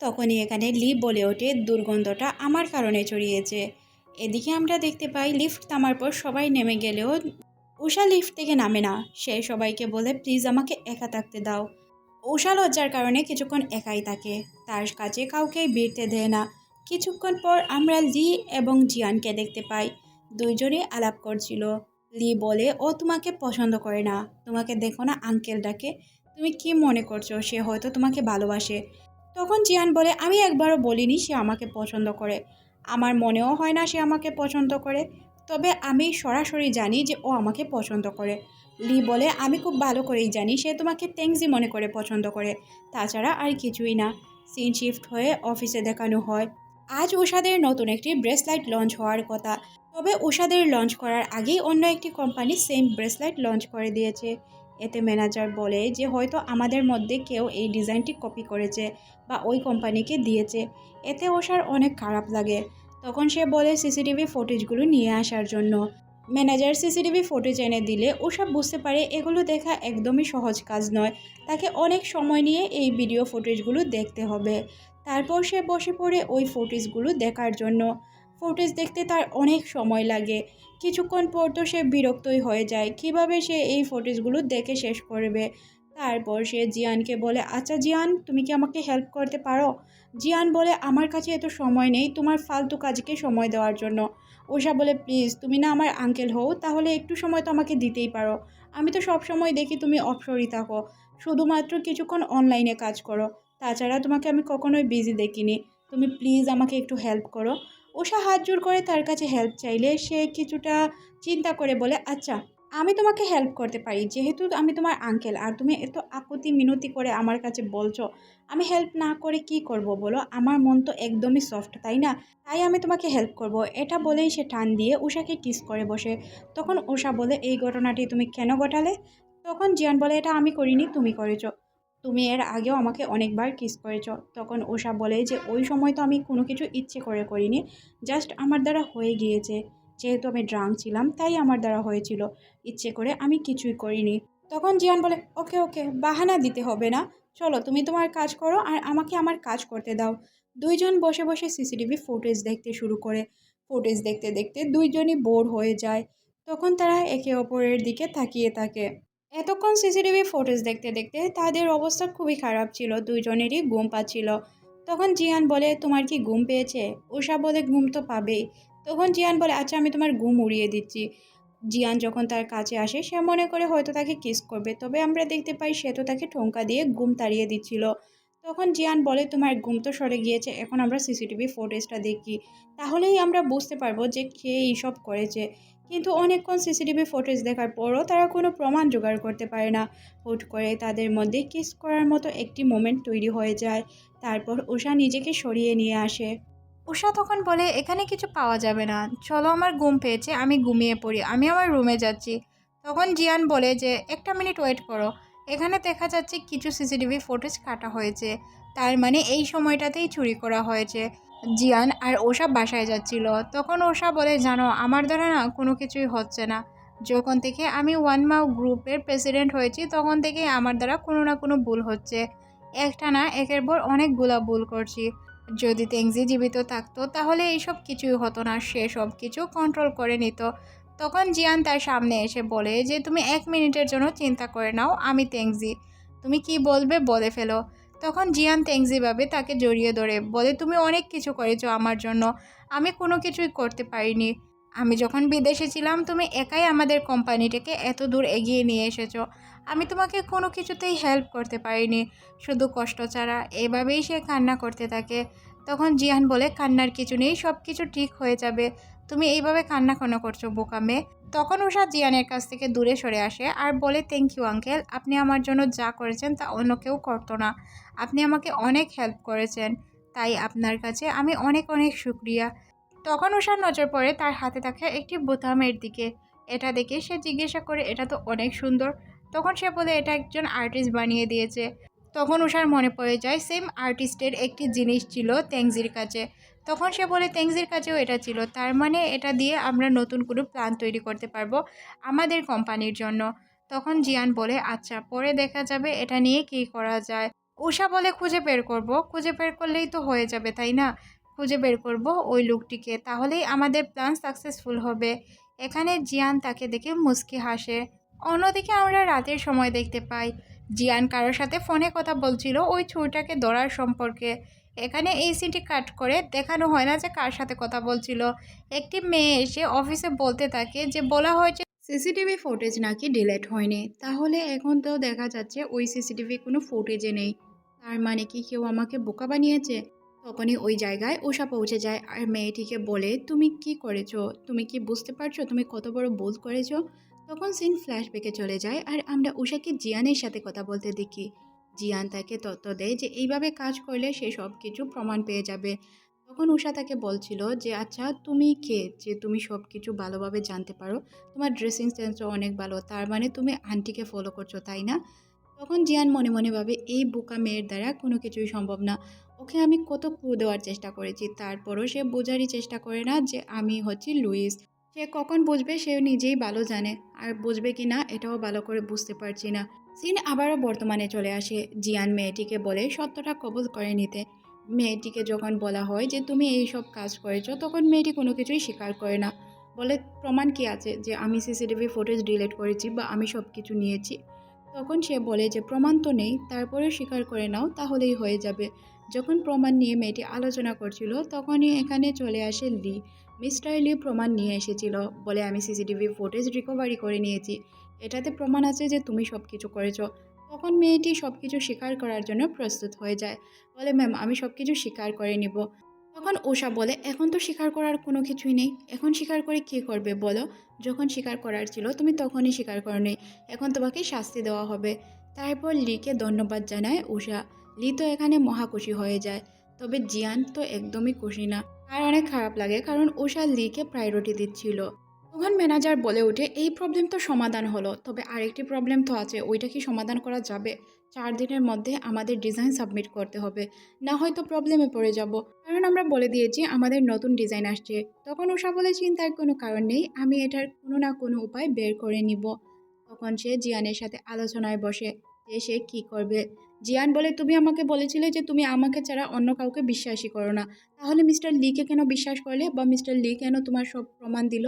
তখনই এখানে লিপ বলে ওঠে, দুর্গন্ধটা আমার কারণে ছড়িয়েছে। এদিকে আমরা দেখতে পাই, লিফট থামার পর সবাই নেমে গেলেও উষা লিফট থেকে নামে না। সে সবাইকে বলে, প্লিজ আমাকে একা থাকতে দাও। উষা লজ্জার কারণে কিছুক্ষণ একাই থাকে। তার কাছে কাউকেই ভিড়তে দেয় না। কিছুক্ষণ পর আমরা লি এবং জিয়ানকে দেখতে পাই। দুইজনই আলাপ করছিল। লি বলে, ও তোমাকে পছন্দ করে না। তোমাকে দেখো না আঙ্কেল ডাকে তুমি কি মনে করছ? সে হয়তো তোমাকে ভালোবাসে। তখন জিয়ান বলে, আমি একবারও বলিনি সে আমাকে পছন্দ করে। আমার মনেও হয় না সে আমাকে পছন্দ করে। তবে আমি সরাসরি জানি যে ও আমাকে পছন্দ করে। লি বলে, আমি খুব ভালো করেই জানি সে তোমাকে তেংজি মনে করে পছন্দ করে। তাছাড়া আর কিছুই না। সিন শিফট হয়ে অফিসে দেখানো হয়। আজ উষাদের নতুন একটি ব্রেসলাইট লঞ্চ হওয়ার কথা। তবে উষাদের লঞ্চ করার আগেই অন্য একটি কোম্পানি সেম ব্রেসলাইট লঞ্চ করে দিয়েছে। এতে ম্যানেজার বলে যে হয়তো আমাদের মধ্যে কেউ এই ডিজাইনটি কপি করেছে বা ওই কোম্পানিকে দিয়েছে। এতে ওষার অনেক খারাপ লাগে। তখন সে বলে সিসিটিভি ফুটেজগুলো নিয়ে আসার জন্য। ম্যানেজার সিসিটিভি ফুটেজ এনে দিলে ওসব বুঝতে পারে এগুলো দেখা একদমই সহজ কাজ নয়। তাকে অনেক সময় নিয়ে এই ভিডিও ফুটেজগুলো দেখতে হবে। তারপর সে বসে পড়ে ওই ফুটেজগুলো দেখার জন্য। ফুটেজ দেখতে তার অনেক সময় লাগে। কিছুক্ষণ পর তো সে বিরক্তই হয়ে যায়। কীভাবে সে এই ফুটেজগুলো দেখে শেষ করবে? তারপর সে জিয়ানকে বলে আচ্ছা জিয়ান, তুমি কি আমাকে হেল্প করতে পারো? জিয়ান বলে, আমার কাছে এত সময় নেই, তোমার ফালতু কাজকে সময় দেওয়ার জন্য। ওষা বলে, প্লিজ, তুমি না আমার আঙ্কেল হও, তাহলে একটু সময় তো আমাকে দিতেই পারো। আমি তো সব সময় দেখি তুমি অপসরই থাকো। শুধুমাত্র কিছুক্ষণ অনলাইনে কাজ করো। তাছাড়া তোমাকে আমি কখনোই বিজি দেখিনি। তুমি প্লিজ আমাকে একটু হেল্প করো। উষা হাত জোর করে তার কাছে হেল্প চাইলে সে কিছুটা চিন্তা করে বলে আচ্ছা আমি তোমাকে হেল্প করতে পারি। যেহেতু আমি তোমার আঙ্কেল আর তুমি এত আপত্তি মিনতি করে আমার কাছে বলছো, আমি হেল্প না করে কি করব বলো? আমার মন তো একদমই সফট তাই না? তাই আমি তোমাকে হেল্প করব। এটা বলেই সে টান দিয়ে উষাকে কিস করে বসে। তখন উষা বলে, এই ঘটনাটি তুমি কেন ঘটালে? তখন জিয়ান বলে, এটা আমি করিনি, তুমি করেছ। তুমি এর আগেও আমাকে অনেকবার কিস করেছ। তখন ওষা বলে যে, ওই সময় তো আমি কোনো কিছু ইচ্ছে করে করিনি জাস্ট আমার দ্বারা হয়ে গিয়েছে। যেহেতু আমি ড্রাঙ্ক ছিলাম, তাই আমার দ্বারা হয়েছিল। ইচ্ছে করে আমি কিছুই করিনি। তখন জিয়ান বলে, ওকে ওকে, বাহানা দিতে হবে না। চলো, তুমি তোমার কাজ করো আর আমাকে আমার কাজ করতে দাও। দুইজন বসে বসে সিসিটিভি ফুটেজ দেখতে শুরু করে। ফুটেজ দেখতে দেখতে দুইজনই বোর হয়ে যায়। তখন তারা একে অপরের দিকে তাকিয়ে থাকে। এতক্ষণ সিসিটিভি ফুটেজ দেখতে দেখতে তাদের অবস্থা খুবই খারাপ ছিল, দুইজনেরই ঘুম পাচ্ছিল। তখন জিয়ান বলে, তোমার কি ঘুম পেয়েছে? উষা বলে, ঘুম তো পাবেই। তখন জিয়ান বলে আচ্ছা আমি তোমার ঘুম উড়িয়ে দিচ্ছি। জিয়ান যখন তার কাছে আসে, সে মনে করে হয়তো তাকে কিস করবে, তবে আমরা দেখতে পাই সে তো তাকে ঠোঙ্কা দিয়ে ঘুম তাড়িয়ে দিচ্ছিল। তখন জিয়ান বলে, তোমার ঘুম তো সরে গিয়েছে, এখন আমরা সিসিটিভি ফুটেজটা দেখি। তাহলেই আমরা বুঝতে পারব যে কে এইসব করেছে। কিন্তু অনেকক্ষণ সিসিটিভি ফুটেজ দেখার পরও তারা কোনো প্রমাণ জোগাড় করতে পারে না। হুট করে তাদের মধ্যে কিস করার মতো একটি মোমেন্ট তৈরি হয়ে যায়। তারপর উষা নিজেকে সরিয়ে নিয়ে আসে। উষা তখন বলে, এখানে কিছু পাওয়া যাবে না। চলো আমার ঘুম পেয়েছে, আমি ঘুমিয়ে পড়ি, আমি আমার রুমে যাচ্ছি। তখন জিয়ান বলে যে, একটা মিনিট ওয়েট করো। এখানে দেখা যাচ্ছে কিছু সিসিটিভি ফুটেজ কাটা হয়েছে। তার মানে এই সময়টাতেই চুরি করা হয়েছে। জিয়ান আর ওষা বাসায় যাচ্ছিল। তখন ওষা বলে, জানো, আমার দ্বারা না কোনো কিছুই হচ্ছে না। যখন থেকে আমি ওয়ান মাউ গ্রুপের প্রেসিডেন্ট হয়েছি, তখন থেকে আমার দ্বারা কোনো না কোনো ভুল হচ্ছে। একটা না একের পর অনেকগুলা ভুল করছি। যদি তেংজি জীবিত থাকতো, তাহলে এইসব কিছুই হতো না। সে সব কিছু কন্ট্রোল করে নিত। তখন জিয়ান তার সামনে এসে বলে, যে তুমি এক মিনিটের জন্য চিন্তা করে নাও, আমি তেংজি। তুমি কি বলবে বলে ফেলো। তখন জিয়ান তেংজি ভাবে তাকে জড়িয়ে ধরে, বলে, তুমি অনেক কিছু করেছ আমার জন্য। আমি কোনো কিছুই করতে পারিনি। আমি যখন বিদেশে ছিলাম, তুমি একাই আমাদের কোম্পানিটাকে এত দূর এগিয়ে নিয়ে এসেছ। আমি তোমাকে কোনো কিছুতেই হেল্প করতে পারিনি। শুধু কষ্ট ছাড়া এভাবেই সে কান্না করতে থাকে। তখন জিয়ান বলে, কান্নার কিছু নেই সব কিছু ঠিক হয়ে যাবে। তুমি এইভাবে কান্না কেন করছ বোকা মেয়ে। তখন উষা জিয়ানের কাছ থেকে দূরে সরে আসে আর বলে থ্যাংক ইউ আঙ্কেল আপনি আমার জন্য যা করেছেন তা অন্য কেউ করতো না। আপনি আমাকে অনেক হেল্প করেছেন। তাই আপনার কাছে আমি অনেক অনেক শুক্রিয়া। তখন উষার নজর পড়ে তার হাতে থাকা একটি বোতামের দিকে। এটা দেখে সে জিজ্ঞাসা করে, এটা তো অনেক সুন্দর। তখন সে বলে, এটা একজন আর্টিস্ট বানিয়ে দিয়েছে। তখন উষার মনে পড়ে যায় সেম আর্টিস্টের একটি জিনিস ছিল তেংজির কাছে। তখন সে বলে তেংজির কাছেও এটা ছিল। তার মানে এটা দিয়ে আমরা নতুন কোনো প্ল্যান তৈরি করতে পারব আমাদের কোম্পানির জন্য। তখন জিয়ান বলে আচ্ছা পরে দেখা যাবে এটা নিয়ে কী করা যায়? উষা বলে, খুঁজে বের করব। খুঁজে বের করলেই তো হয়ে যাবে, তাই না? খুঁজে বের করব ওই লোকটিকে, তাহলেই আমাদের প্ল্যান সাকসেসফুল হবে। এখানে জিয়ান তাকে দেখে মুচকি হাসে। অন্যদিকে আমরা রাতের সময় দেখতে পাই, জিয়ান কারোর সাথে ফোনে কথা বলছিল ওই ছুরিটাকে ধরার সম্পর্কে। এখানে এই সিনটি কাট করে দেখানো হয় না যে কার সাথে কথা বলছিল। একটি মেয়ে এসে অফিসে বলতে থাকে যে, বলা হয়েছে সিসিটিভি ফুটেজ নাকি ডিলেট হয়নি। তাহলে এখন তো দেখা যাচ্ছে ওই সিসিটিভি কোনো ফুটেজে নেই। তার মানে কি কেউ আমাকে বোকা বানিয়েছে? তখনই ওই জায়গায় উষা পৌঁছে যায় আর মেয়েটিকে বলে, তুমি কি করেছ? তুমি কি বুঝতে পারছ? তুমি কত বড় ভুল করেছ? তখন সিন ফ্ল্যাশব্যাকে চলে যায় আর আমরা উষাকে জিয়ানের সাথে কথা বলতে দেখি। জিয়ান তাকে তত্ত্ব দেয় যে, এইভাবে কাজ করলে সে সব কিছু প্রমাণ পেয়ে যাবে। তখন উষা তাকে বলছিল যে আচ্ছা তুমি কে? যে, তুমি সব কিছু ভালোভাবে জানতে পারো। তোমার ড্রেসিং সেন্সও অনেক ভালো। তার মানে তুমি আন্টিকে ফলো করছ, তাই না? তখন জিয়ান মনে মনে ভাবে, এই বোকা মেয়ের দ্বারা কোনো কিছুই সম্ভব না। ওকে আমি কত ক্লু দেওয়ার চেষ্টা করেছি। তারপরও সে বোঝারই চেষ্টা করে না যে, আমি হচ্ছি লুইস। সে কখন বুঝবে? সে নিজেই ভালো জানে। আর বুঝবে কি না? এটাও ভালো করে বুঝতে পারছি না। সিন আবারও বর্তমানে চলে আসে। জিয়ান মেয়েটিকে বলে সত্যটা কবুল করে নিতে। মেয়েটিকে যখন বলা হয় যে, তুমি এই সব কাজ করেছ, তখন মেয়েটি কোনো কিছুই স্বীকার করে না। বলে, প্রমাণ কি আছে যে, আমি সিসিটিভি ফুটেজ ডিলিট করেছি বা আমি সব কিছু নিয়েছি? তখন সে বলে যে, প্রমাণ তো নেই, তারপরে স্বীকার করে নাও, তাহলেই হয়ে যাবে। যখন প্রমাণ নিয়ে মেয়েটি আলোচনা করছিল, তখনই এখানে চলে আসে লি। মিস্টার লি, প্রমাণ নিয়ে এসেছিল। বলে, আমি সিসিটিভি ফুটেজ রিকভারি করে নিয়েছি। এটাতে প্রমাণ আছে যে তুমি সব কিছু করেছ। তখন মেয়েটি সব কিছু স্বীকার করার জন্য প্রস্তুত হয়ে যায়। বলে, ম্যাম, আমি সব কিছু স্বীকার করে নিব। তখন উষা বলে, এখন তো স্বীকার করার কোনো কিছুই নেই। এখন স্বীকার করে কী করবে বলো? যখন স্বীকার করার ছিল, তুমি তখনই স্বীকার করো নেই এখন তোমাকে শাস্তি দেওয়া হবে। তারপর লিকে ধন্যবাদ জানায় উষা লি তো এখানে মহা খুশি হয়ে যায়। তবে জিয়ান তো একদমই খুশি না। আর অনেক খারাপ লাগে, কারণ উষা লিকে প্রায়োরিটি দিচ্ছিল। তখন ম্যানেজার বলে ওঠে, এই প্রবলেম তো সমাধান হলো, তবে আরেকটি প্রবলেম তো আছে, ওইটা কি সমাধান করা যাবে? চার দিনের মধ্যে আমাদের ডিজাইন সাবমিট করতে হবে, না হয়তো প্রবলেমে পড়ে যাব। কারণ আমরা বলে দিয়েছি, আমাদের নতুন ডিজাইন আসছে। তখন উষা বলে, চিন্তার কোনো কারণ নেই, আমি এটার কোনো না কোনো উপায় বের করে নিব। তখন সে জিয়ানের সাথে আলোচনায় বসে, যে সে কী করবে? জিয়ান বলে, তুমি আমাকে বলেছিলে যে তুমি আমাকে ছাড়া অন্য কাউকে বিশ্বাসই করো না। তাহলে মিস্টার লিকে কেন বিশ্বাস করলে বা মিস্টার লি কেন তোমার সব প্রমাণ দিল?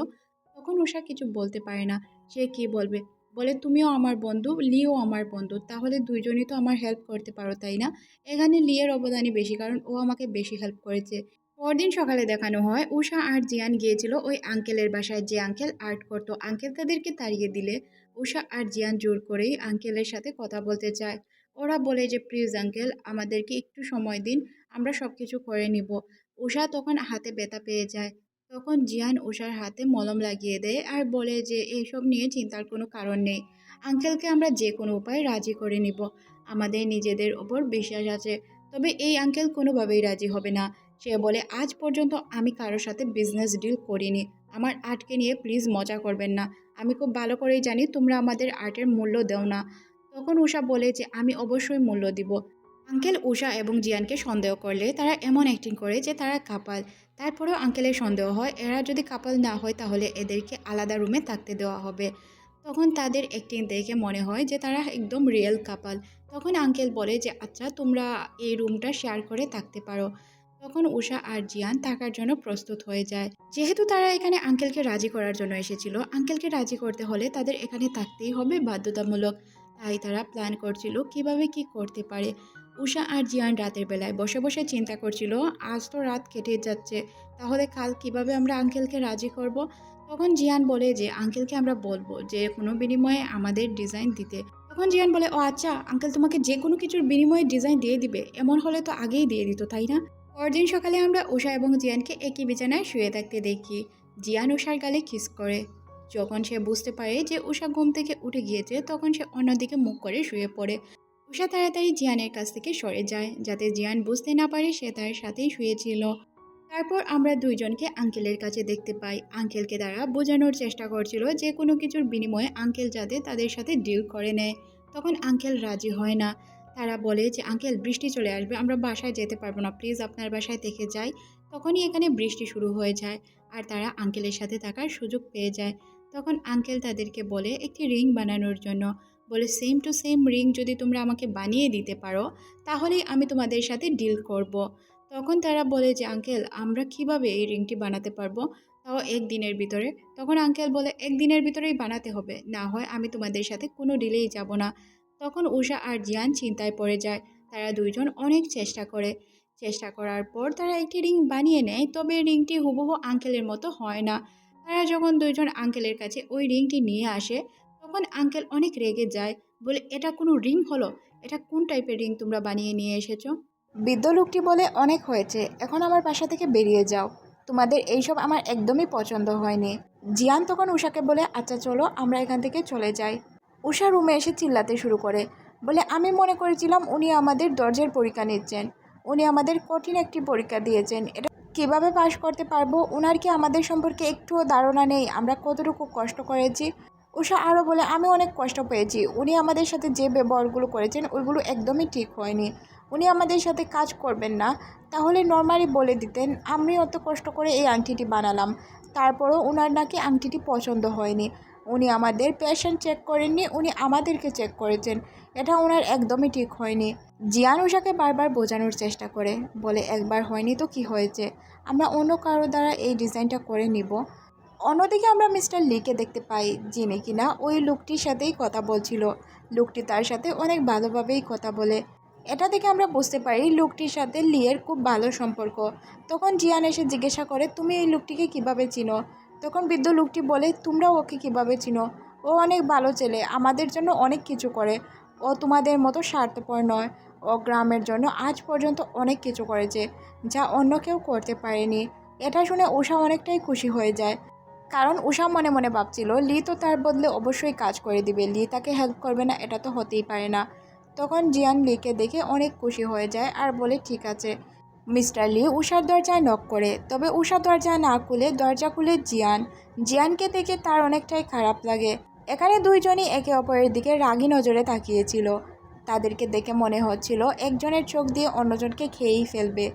তখন উষা কিছু বলতে পারে না। সে কি বলবে? বলে, তুমিও আমার বন্ধু, লিও আমার বন্ধু। তাহলে দুইজনই তো আমার হেল্প করতে পারো, তাই না? এখানে লিয়ের অবদানই বেশি, কারণ ও আমাকে বেশি হেল্প করেছে। পরদিন সকালে দেখানো হয় উষা আর জিয়ান গিয়েছিল ওই আঙ্কেলের বাসায়। যে আঙ্কেল আর্ট করতো আঙ্কেল তাদেরকে তাড়িয়ে দিলে। উষা আর জিয়ান জোর করেই আঙ্কেলের সাথে কথা বলতে চায়। ওরা বলে যে, প্লিজ আঙ্কেল আমাদেরকে একটু সময় দিন, আমরা সব কিছু করে নিব। উষা তখন হাতে ব্যথা পেয়ে যায়। তখন জিয়ান উষার হাতে মলম লাগিয়ে দেয় আর বলে যে এইসব নিয়ে চিন্তার কোনো কারণ নেই। আঙ্কেলকে আমরা যে কোনো উপায়ে রাজি করে নিব। আমাদের নিজেদের ওপর বিশ্বাস আছে। তবে এই আঙ্কেল কোনোভাবেই রাজি হবে না। সে বলে, আজ পর্যন্ত আমি কারোর সাথে বিজনেস ডিল করিনি। আমার আর্টকে নিয়ে প্লিজ মজা করবেন না। আমি খুব ভালো করেই জানি তোমরা আমাদের আর্টের মূল্য দেও না। তখন উষা বলে যে, আমি অবশ্যই মূল্য দিব। আঙ্কেল উষা এবং জিয়ানকে সন্দেহ করলে তারা এমন অ্যাক্টিং করে যে তারা কাপাল তারপরেও আঙ্কেলের সন্দেহ হয়, এরা যদি কাপাল না হয় তাহলে এদেরকে আলাদা রুমে থাকতে দেওয়া হবে। তখন তাদের অ্যাক্টিং দেখে মনে হয় যে তারা একদম রিয়েল কাপাল তখন আঙ্কেল বলে যে আচ্ছা তোমরা এই রুমটা শেয়ার করে থাকতে পারো। তখন উষা আর জিয়ান থাকার জন্য প্রস্তুত হয়ে যায়। যেহেতু তারা এখানে আঙ্কেলকে রাজি করার জন্য এসেছিল, আঙ্কেলকে রাজি করতে হলে তাদের এখানে থাকতেই হবে বাধ্যতামূলক। তাই তারা প্ল্যান করছিল কীভাবে কি করতে পারে। উষা আর জিয়ান রাতের বেলায় বসে বসে চিন্তা করছিল, আজ তো রাত কেটে যাচ্ছে, তাহলে কাল কীভাবে আমরা আঙ্কেলকে রাজি করব? তখন জিয়ান বলে যে, আঙ্কেলকে আমরা বলব যে, কোনো বিনিময়ে আমাদের ডিজাইন দিতে। তখন জিয়ান বলে, ও আচ্ছা আঙ্কেল তোমাকে যে কোনো কিছুর বিনিময়ে ডিজাইন দিয়ে দিবে, এমন হলে তো আগেই দিয়ে দিত, তাই না? পরদিন সকালে আমরা উষা এবং জিয়ানকে একই বিছানায় শুয়ে থাকতে দেখি। জিয়ান উষার গালে কিস করে। যখন সে বুঝতে পারে যে উষা ঘুম থেকে উঠে গিয়েছে, তখন সে অন্যদিকে মুখ করে শুয়ে পড়ে। উষা তাড়াতাড়ি জিয়ানের কাছ থেকে সরে যায়, যাতে জিয়ান বুঝতে না পারে সে তার সাথেই শুয়েছিল। তারপর আমরা দুইজনকে আঙ্কেলের কাছে দেখতে পাই। আঙ্কেলকে তারা বোঝানোর চেষ্টা করছিল যে কোনো কিছুর বিনিময়ে আঙ্কেল যাতে তাদের সাথে ডিল করে নেয়। তখন আঙ্কেল রাজি হয় না। তারা বলে যে, আঙ্কেল, বৃষ্টি চলে আসবে, আমরা বাসায় যেতে পারব না, প্লিজ আপনার বাসায় থেকে যাই। তখনই এখানে বৃষ্টি শুরু হয়ে যায় আর তারা আঙ্কেলের সাথে থাকার সুযোগ পেয়ে যায়। তখন আঙ্কেল তাদেরকে বলে, একটি রিং বানানোর জন্য। বলে সেম টু সেম রিং যদি তোমরা আমাকে বানিয়ে দিতে পারো, তাহলেই আমি তোমাদের সাথে ডিল করব। তখন তারা বলে যে, আঙ্কেল, আমরা কীভাবে এই রিংটি বানাতে পারব? তাও একদিনের ভিতরে। তখন আঙ্কেল বলে একদিনের ভিতরেই বানাতে হবে। না হয় আমি তোমাদের সাথে কোনো ডিলেই যাব না। তখন উষা আর জিয়ান চিন্তায় পড়ে যায়। তারা দুইজন অনেক চেষ্টা করে। চেষ্টা করার পর তারা একটি রিং বানিয়ে নেয়, তবে রিংটি হুবহু আঙ্কেলের মতো হয় না। তারা যখন দুইজন আঙ্কেলের কাছে ওই রিংটি নিয়ে আসে তখন আঙ্কেল অনেক রেগে যায়, বলে, এটা কোনো রিং হলো? এটা কোন টাইপের রিং তোমরা বানিয়ে নিয়ে এসেছ? বৃদ্ধ লোকটি বলে, অনেক হয়েছে, এখন আমার বাসা থেকে বেরিয়ে যাও। তোমাদের এইসব আমার একদমই পছন্দ হয়নি। জিয়ান তখন উষাকে বলে আচ্ছা চলো, আমরা এখান থেকে চলে যাই। উষা রুমে এসে চিল্লাতে শুরু করে, বলে, আমি মনে করেছিলাম উনি আমাদের দরজার পরীক্ষা নিচ্ছেন। উনি আমাদের কঠিন একটি পরীক্ষা দিয়েছেন। এটা কীভাবে পাশ করতে পারব? ওনার কি আমাদের সম্পর্কে একটুও ধারণা নেই? আমরা কতটুকু কষ্ট করেছি? উষা আরও বলে, আমি অনেক কষ্ট পেয়েছি। উনি আমাদের সাথে যে ব্যবহারগুলো করেছেন ওইগুলো একদমই ঠিক হয়নি। উনি আমাদের সাথে কাজ করবেন না। তাহলে নর্মালি বলে দিতেন, আমি অত কষ্ট করে এই আংটিটি বানালাম। তারপরও ওনার নাকি আংটিটি পছন্দ হয়নি। উনি আমাদের পেশেন্ট চেক করেননি, উনি আমাদেরকে চেক করেছেন। এটা ওনার একদমই ঠিক হয়নি। জিয়ান উষাকে বারবার বোঝানোর চেষ্টা করে, বলে, একবার হয়নি তো কি হয়েছে? আমরা অন্য কারও দ্বারা এই ডিজাইনটা করে নিব। অন্যদিকে আমরা মিস্টার লিকে দেখতে পাই যিনি কিনা ওই লোকটির সাথেই কথা বলছিল। লোকটি তার সাথে অনেক ভালোভাবেই কথা বলে। এটা থেকে আমরা বুঝতে পারি লোকটির সাথে লিয়ের খুব ভালো সম্পর্ক। তখন জিয়ান এসে জিজ্ঞাসা করে, তুমি এই লোকটিকে কীভাবে চিনো? তখন বৃদ্ধ লোকটি বলে, তোমরা ওকে কীভাবে চিনো? ও অনেক ভালো ছেলে, আমাদের জন্য অনেক কিছু করে। ও তোমাদের মতো স্বার্থপর নয়। ও গ্রামের জন্য আজ পর্যন্ত অনেক কিছু করেছে, যা অন্য কেউ করতে পারেনি। এটা শুনে উষা অনেকটাই খুশি হয়ে যায়। কারণ উষা মনে মনে ভাবছিল, লি তো তার বদলে অবশ্যই কাজ করে দিবে। লি তাকে হেল্প করবে না, এটা তো হতেই পারে না। তখন জিয়ান লিকে দেখে অনেক খুশি হয়ে যায় আর বলে, ঠিক আছে, মিস্টার লি, উষার দরজায় নক করে। তবে উষা দরজা না খুলে দরজা খুলে জিয়ান, জিয়ানকে দেখে তার অনেকটাই খারাপ লাগে। এখানে দুইজনই একে অপরের দিকে রাগি নজরে তাকিয়েছিল। তাদেরকে দেখে মনে হচ্ছিল, একজনের চোখ দিয়ে অন্যজনকে খেয়েই ফেলবে।